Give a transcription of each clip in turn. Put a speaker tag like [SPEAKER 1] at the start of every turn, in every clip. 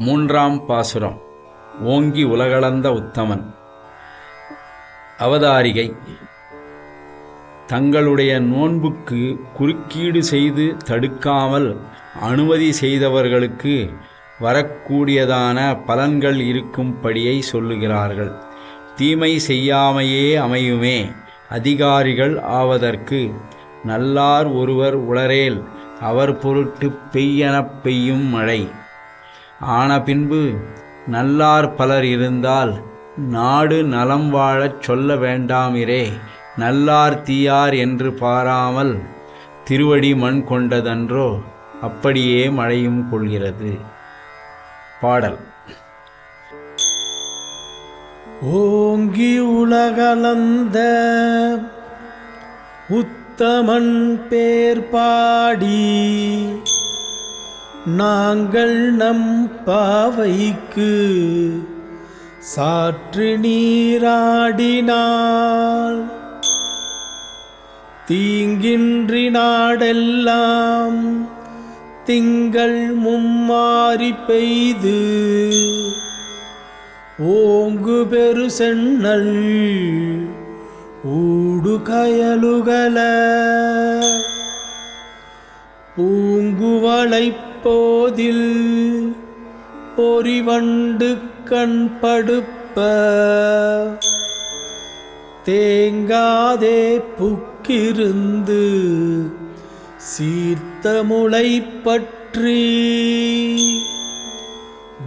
[SPEAKER 1] மூன்றாம் பாசுரம். ஓங்கி உலகளந்த உத்தமன். அவதாரிகை. தங்களுடைய நோன்புக்கு குறுக்கீடு செய்து தடுக்காமல் அனுமதி செய்தவர்களுக்கு வரக்கூடியதான பலன்கள் இருக்கும்படியை சொல்லுகிறார்கள். தீமை செய்யாமையே அமையுமே. அதிகாரிகள் ஆவதற்கு நல்லார் ஒருவர் உளரேல் அவர் பொருட்டு பெய்யெனப் பெய்யும் மழை. ஆன பின்பு நல்லார் பலர் இருந்தால் நாடு நலம் வாழச் சொல்ல வேண்டாமிரே நல்லார் தீயார் என்று பாராமல் திருவடி மண் கொண்டதன்றோ அப்படியே மழையும் கொள்கிறது. பாடல்.
[SPEAKER 2] ஓங்கி உலகலந்த உத்தமன் பேர் பாடி நாங்கள் நம் பாவைக்கு சாற்று நீராடினால். தீங்கின்றி நாடெல்லாம் திங்கள் மும்மாறி பெய்து. ஓங்கு பெரு சென்னல் ஊடு கயலுகல பூங்குவளைப் போதில் பொறிவண்டு கண் படுப்ப. தேங்காதே புக்கிருந்து சீர்த்த முளை பற்றி.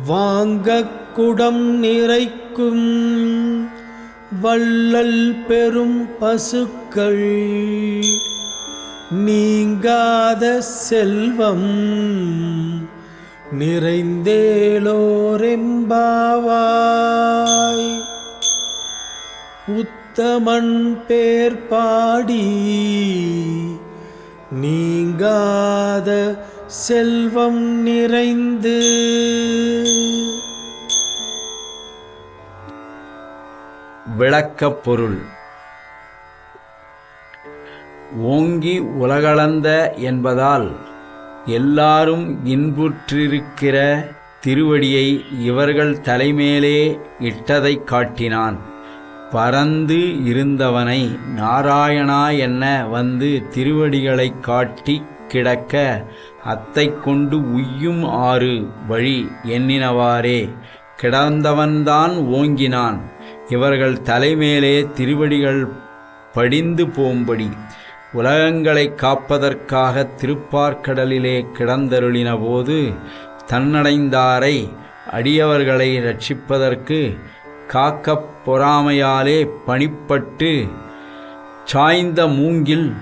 [SPEAKER 2] வாங்க குடம் நிறைக்கும் வள்ளல் பெரும் பசுக்கள். நீங்காத செல்வம் நிறைந்தேலோரெம்பாவாய். உத்தமன் பேர் பாடி நீங்காத செல்வம் நிறைந்து.
[SPEAKER 1] விளக்கப் பொருள் ஓங்கி உலகளந்த என்பதால் எல்லாரும் இன்புற்றிருக்கிற திருவடியை இவர்கள் தலைமேலே இட்டதைக் காட்டினான். பறந்து இருந்தவனை நாராயணா என்ன வந்து திருவடிகளைக் காட்டி கிடக்க அத்தை கொண்டு உய்யும் ஆறு வழி எண்ணினவாறே கிடந்தவன்தான் ஓங்கினான். இவர்கள் தலைமேலே திருவடிகள் படிந்து போம்படி உலகங்களை காப்பதற்காக திருப்பார்க்கடலிலே கிடந்தருளின போது தன்னடைந்தாரை அடியவர்களை ரட்சிப்பதற்கு காக்கப் பொறாமையாலே பணிப்பட்டு சாய்ந்த மூங்கில்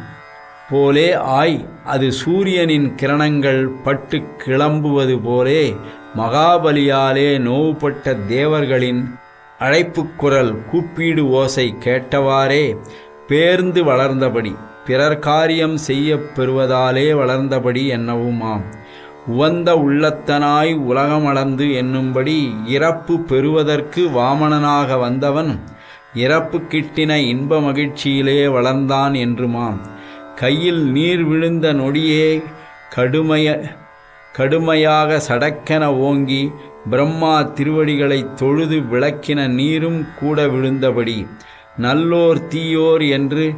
[SPEAKER 1] போலே ஆய் அது சூரியனின் கிரணங்கள் பட்டு கிளம்புவது போலே மகாபலியாலே நோவுபட்ட தேவர்களின் அழைப்புக் குரல் கூப்பீடு ஓசை கேட்டவாறே பேர்ந்து வளர்ந்தபடி. பிறர் காரியம் செய்ய பெறுவதாலே வளர்ந்தபடி என்னவுமாம். உவந்த உள்ளத்தனாய் உலகமளந்து என்னும்படி இறப்பு பெறுவதற்கு வாமணனாக வந்தவன் இறப்பு கிட்டின இன்ப மகிழ்ச்சியிலே வளர்ந்தான் என்றுமாம். கையில் நீர் விழுந்த நொடியே கடுமைய கடுமையாக சடக்கென ஓங்கி பிரம்மா திருவடிகளைத் தொழுது விளக்கின நீரும் கூட விழுந்தபடி நல்லோர் தீயோர் என்று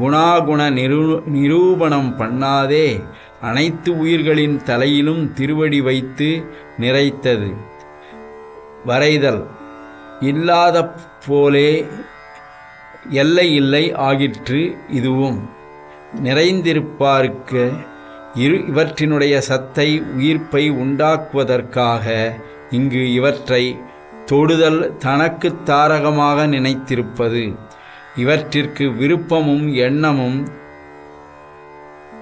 [SPEAKER 1] குணாகுண நிரூ நிரூபணம் பண்ணாதே அனைத்து உயிர்களின் தலையிலும் திருவடி வைத்து நிறைத்தது. வரைதல். இல்லாத போலே எல்லை இல்லை ஆகிற்று இதுவும். நிறைந்திருப்பார்க்கு இரு இவற்றினுடைய சத்தை உயிர்ப்பை உண்டாக்குவதற்காக இங்கு இவற்றை தொடுதல் தனக்கு தாரகமாக நினைத்திருப்பது. இவற்றிற்கு விருப்பமும் எண்ணமும்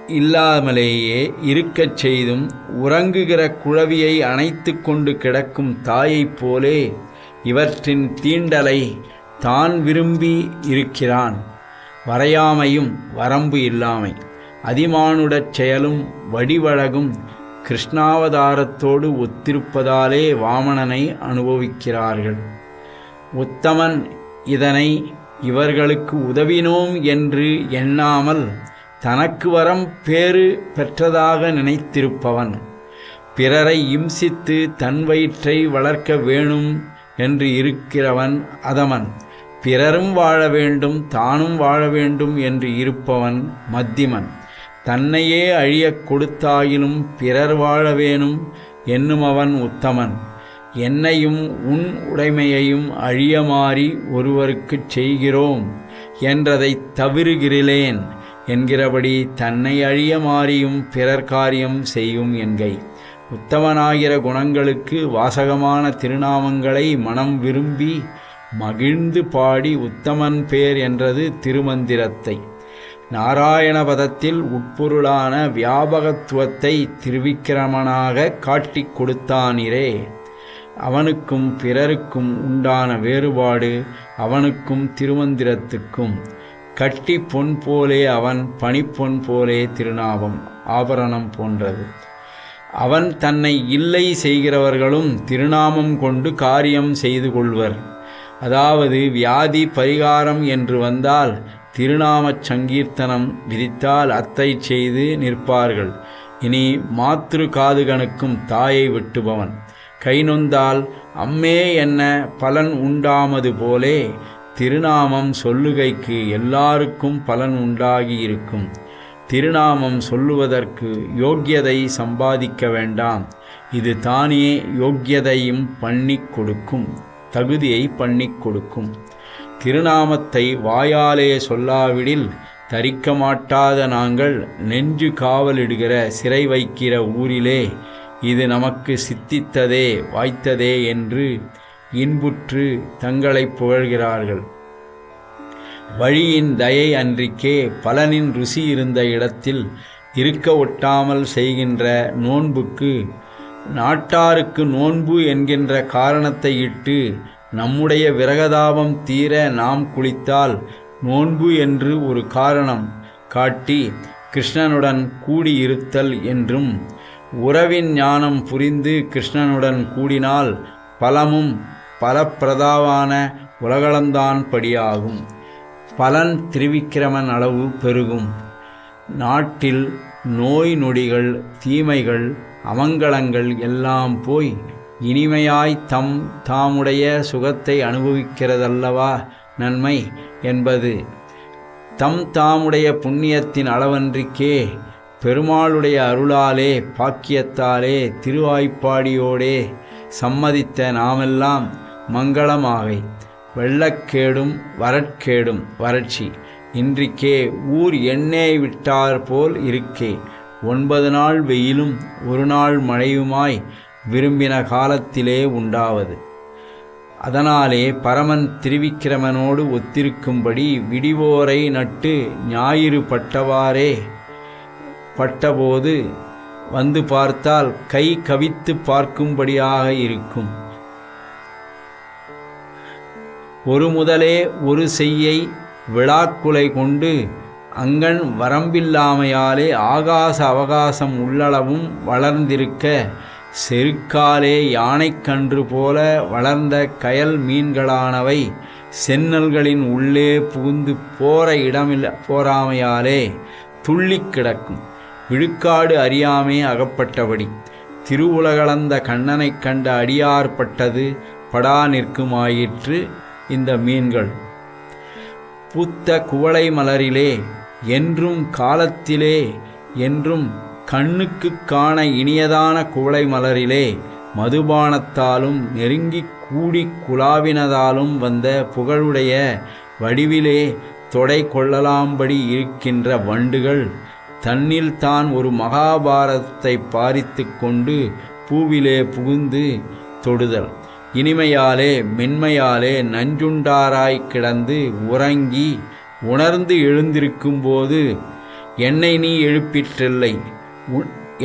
[SPEAKER 1] இல்லாமலேயே இருக்கச் செய்தும் உறங்குகிற குழவியை அணைத்து கொண்டு கிடக்கும் தாயைப் போலே இவற்றின் தீண்டலை தான் விரும்பி இருக்கிறான். வரையாமையும் வரம்பு இல்லாமை. அதிமானுடச் செயலும் வடிவழகும் கிருஷ்ணாவதாரத்தோடு ஒத்திருப்பதாலே வாமணனை அனுபவிக்கிறார்கள். உத்தமன் இதனை இவர்களுக்கு உதவினோம் என்று எண்ணாமல் தனக்கு வரம் பேறு பெற்றதாக நினைத்திருப்பவன். பிறரை இம்சித்து தன் வயிற்றை வளர்க்க வேணும் என்று இருக்கிறவன் அதமன். பிறரும் வாழ வேண்டும் தானும் வாழ வேண்டும் என்று இருப்பவன் மத்திமன். தன்னையே அழியக் கொடுத்தாயினும் பிறர் வாழ வேணும் என்னும் அவன் உத்தமன். என்னையும் உன் உடைமையையும் அழியமாறி ஒருவருக்குச் செய்கிறோம் என்றதை தவிருகிறேன் என்கிறபடி தன்னை அழிய மாறியும் பிறர் காரியம் செய்யும் என்கை. உத்தமனாகிற குணங்களுக்கு வாசகமான திருநாமங்களை மனம் விரும்பி மகிழ்ந்து பாடி உத்தமன் பேர் என்றது திருமந்திரத்தை. நாராயண பதத்தில் உட்பொருளான வியாபகத்துவத்தை திருவிக்கிரமனாக காட்டிக் கொடுத்தானிரே. அவனுக்கும் பிறருக்கும் உண்டான வேறுபாடு அவனுக்கும் திருமந்திரத்துக்கும். கட்டி பொன் போலே அவன் பனிப்பொன் போலே திருநாமம் ஆபரணம் போன்றது. அவன் தன்னை இல்லை செய்கிறவர்களும் திருநாமம் கொண்டு காரியம் செய்து கொள்வர். அதாவது வியாதி பரிகாரம் என்று வந்தால் திருநாமச் சங்கீர்த்தனம் விதித்தால் அத்தை செய்து நிற்பார்கள். இனி மாத்ரு காதுகனுக்கும் தாயை வெட்டுபவன். கை நொந்தால் அம்மே என்ன பலன் உண்டாமது போலே திருநாமம் சொல்லுகைக்கு எல்லாருக்கும் பலன் உண்டாகி இருக்கும் திருநாமம் சொல்லுவதற்கு யோக்கியதை சம்பாதிக்க வேண்டாம். இது தானே யோக்கியதையும் பண்ணிக் கொடுக்கும் தகுதியை பண்ணிக் கொடுக்கும். திருநாமத்தை வாயாலே சொல்லாவிடில் தரிக்க மாட்டாத நாங்கள் நெஞ்சு காவலிடுகிற சிறை வைக்கிற ஊரிலே இது நமக்கு சித்தித்ததே வாய்த்ததே என்று இன்புற்று தங்களைப் புகழ்கிறார்கள். வழியின் தயை அன்றிக்கே பலனின் ருசி இருந்த இடத்தில் இருக்க ஒட்டாமல் செய்கின்ற நோன்புக்கு நாட்டாருக்கு நோன்பு என்கின்ற காரணத்தை இட்டு நம்முடைய விரகதாபம் தீர நாம் குளித்தால் நோன்பு என்று ஒரு காரணம் காட்டி கிருஷ்ணனுடன் கூடியிருத்தல் என்றும் உறவின் ஞானம் புரிந்து கிருஷ்ணனுடன் கூடினால் பலமும் பலப்பிரதாவான உலகளந்தான் படியாகும். பலன் திருவிக்கிரமன் அளவு பெருகும். நாட்டில் நோய் நொடிகள் தீமைகள் அமங்கலங்கள் எல்லாம் போய் இனிமையாய் தம் தாமுடைய சுகத்தை அனுபவிக்கிறதல்லவா நன்மை என்பது. தம் தாமுடைய புண்ணியத்தின் அளவன்றிக்கே பெருமாளுடைய அருளாலே பாக்கியத்தாலே திருவாய்ப்பாடியோடே சம்மதித்த நாமெல்லாம் மங்களமாகை. வெள்ளக்கேடும் வரட்கேடும் வறட்சி. இன்றிக்கே ஊர் எண்ணெய் விட்டார் போல் இருக்கே. ஒன்பது நாள் வெயிலும் ஒரு நாள் மழையுமாய் விரும்பின காலத்திலே உண்டாவது. அதனாலே பரமன் திருவிக்கிரமனோடு ஒத்திருக்கும்படி விடிவோரை நட்டு ஞாயிறு பட்டவாறே பட்டபோது வந்து பார்த்தால் கை கவித்து பார்க்கும்படியாக இருக்கும். ஒரு முதலே ஒரு செய்யை விழாக்குலை கொண்டு அங்கன் வரம்பில்லாமையாலே ஆகாச அவகாசம் உள்ளளவும் வளர்ந்திருக்க செருக்காலே யானைக்கன்று போல வளர்ந்த கயல் மீன்களானவை சென்னல்களின் உள்ளே புகுந்து போற இடமில்ல போராமையாலே துள்ளிக் கிடக்கும். விழுக்காடு அறியாமே அகப்பட்டபடி. திருவுலகளந்த கண்ணனைக் கண்ட அடியார்பட்டது படா நிற்குமாயிற்று இந்த மீன்கள். பூத்த குவளை மலரிலே என்றும் காலத்திலே என்றும் கண்ணுக்கு காண இனியதான குவளை மலரிலே மதுபானத்தாலும் நெருங்கிக் கூடி குலாவினதாலும் வந்த புகழுடைய வடிவிலே தொடை கொள்ளலாம்படி இருக்கின்ற வண்டுகள் தன்னில் தான் ஒரு மகாபாரதத்தை பாரித்து கொண்டு பூவிலே புகுந்து தொடுதல். இனிமையாலே மென்மையாலே நஞ்சுண்டாராய் கிடந்து உறங்கி உணர்ந்து எழுந்திருக்கும்போது என்னை நீ எழுப்பிற்றில்லை.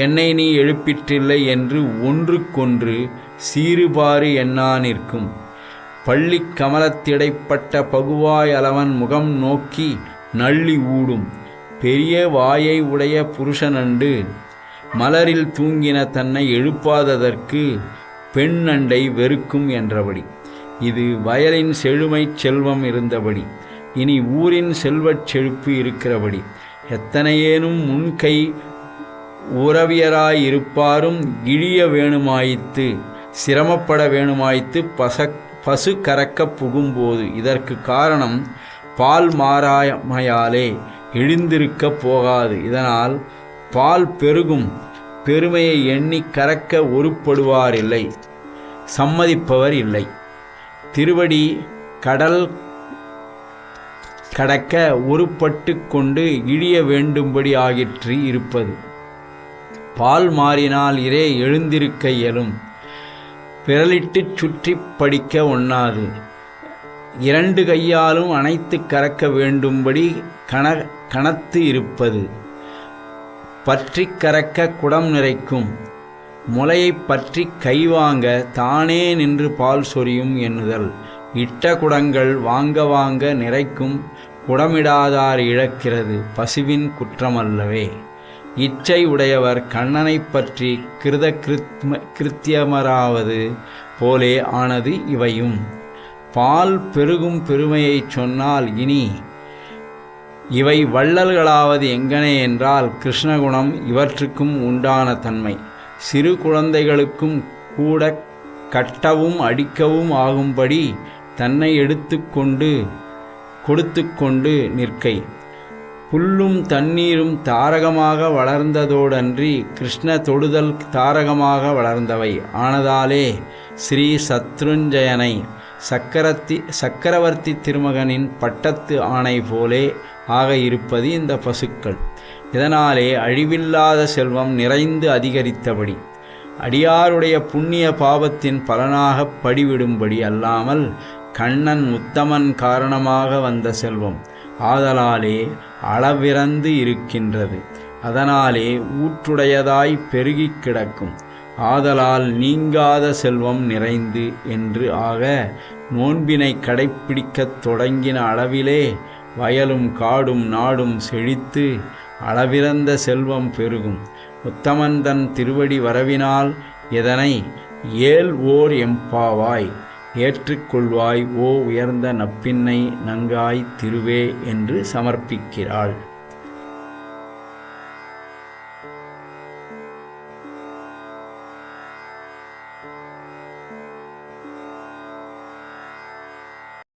[SPEAKER 1] என்னை நீ எழுப்பிற்றில்லை என்று ஒன்றுக்கொன்று சீறுபாறு எண்ணா நிற்கும் பள்ளிக் கமலத்திடைப்பட்ட பகுவாய் அளவன் முகம் நோக்கி நள்ளி ஊடும். பெரிய வாயை உடைய புருஷனண்டு மலரில் தூங்கின தன்னை எழுப்பாததற்கு பெண் நண்டை வெறுக்கும் என்றபடி. இது வயலின் செழுமைச் செல்வம் இருந்தபடி இனி ஊரின் செல்வச் செழிப்பு இருக்கிறபடி. எத்தனையேனும் முன்கை உறவியராயிருப்பாரும் இழிய வேணுமாயித்து சிரமப்பட வேணுமாய்த்து பச பசு கறக்க புகும்போது இதற்கு காரணம் பால் மாறாமையாலே எழுந்திருக்க போகாது. இதனால் பால் பெருகும். பெருமையை எண்ணி கறக்க ஒருப்படுவார் இல்லை. சம்மதிப்பவர் இல்லை. திருவடி கடல் கடக்க ஒருபட்டு கொண்டு இழிய வேண்டும்படி ஆகிற்று இருப்பது. பால் மாறினால் இரே எழுந்திருக்க இயலும். பிறலிட்டுச் சுற்றி படிக்க ஒண்ணாது. இரண்டு கையாலும் அனைத்து கறக்க வேண்டும்படி கண கணத்து இருப்பது. பற்றி கறக்க குடம் நிறைக்கும். முளையை பற்றி கைவாங்க தானே நின்று பால் சொரியும் எண்ணுதல். இட்ட குடங்கள் வாங்க வாங்க நிறைக்கும். குடமிடாதார் இழக்கிறது பசுவின் குற்றமல்லவே. இச்சை உடையவர் கண்ணனைப் பற்றி கிருத கிருத்ம கிருத்தியமராவது போலே ஆனது இவையும். பால் பெருகும் பெருமையைச் சொன்னால் இனி இவை வள்ளல்களாவது எங்கனே என்றால் கிருஷ்ணகுணம் இவற்றுக்கும் உண்டான தன்மை. சிறு குழந்தைகளுக்கும் கூட கட்டவும் அடிக்கவும் ஆகும்படி தன்னை எடுத்துக்கொண்டு கொடுத்துக்கொண்டு நிற்கை. புல்லும் தண்ணீரும் தாரகமாக வளர்ந்ததோடன்றி கிருஷ்ண தொடுதல் தாரகமாக வளர்ந்தவை. ஆனதாலே ஸ்ரீ சத்ருஞ்சயனை சக்கரத்தி சக்கரவர்த்தி திருமகனின் பட்டத்து ஆணை போலே ஆக இருப்பது இந்த பசுக்கள். இதனாலே அழிவில்லாத செல்வம் நிறைந்து அதிகரித்தபடி அடியாருடைய புண்ணிய பாவத்தின் பலனாகப் படிவிடும்படி அல்லாமல் கண்ணன் உத்தமன் காரணமாக வந்த செல்வம் ஆதலாலே அளவிறந்து இருக்கின்றது. அதனாலே ஊற்றுடையதாய் பெருகிக் கிடக்கும். ஆதலால் நீங்காத செல்வம் நிறைந்து என்று ஆக நோன்பினை கடைப்பிடிக்கத் தொடங்கின அளவிலே வயலும் காடும் நாடும் செழித்து அளவிறந்த செல்வம் பெருகும். உத்தமன் தன் திருவடி வரவினால் இதனை ஏல் ஓர் எம்பாவாய் ஏற்றுக்கொள்வாய் ஓ உயர்ந்த நப்பின்னை நங்காய் திருவே என்று சமர்ப்பிக்கிறாள்.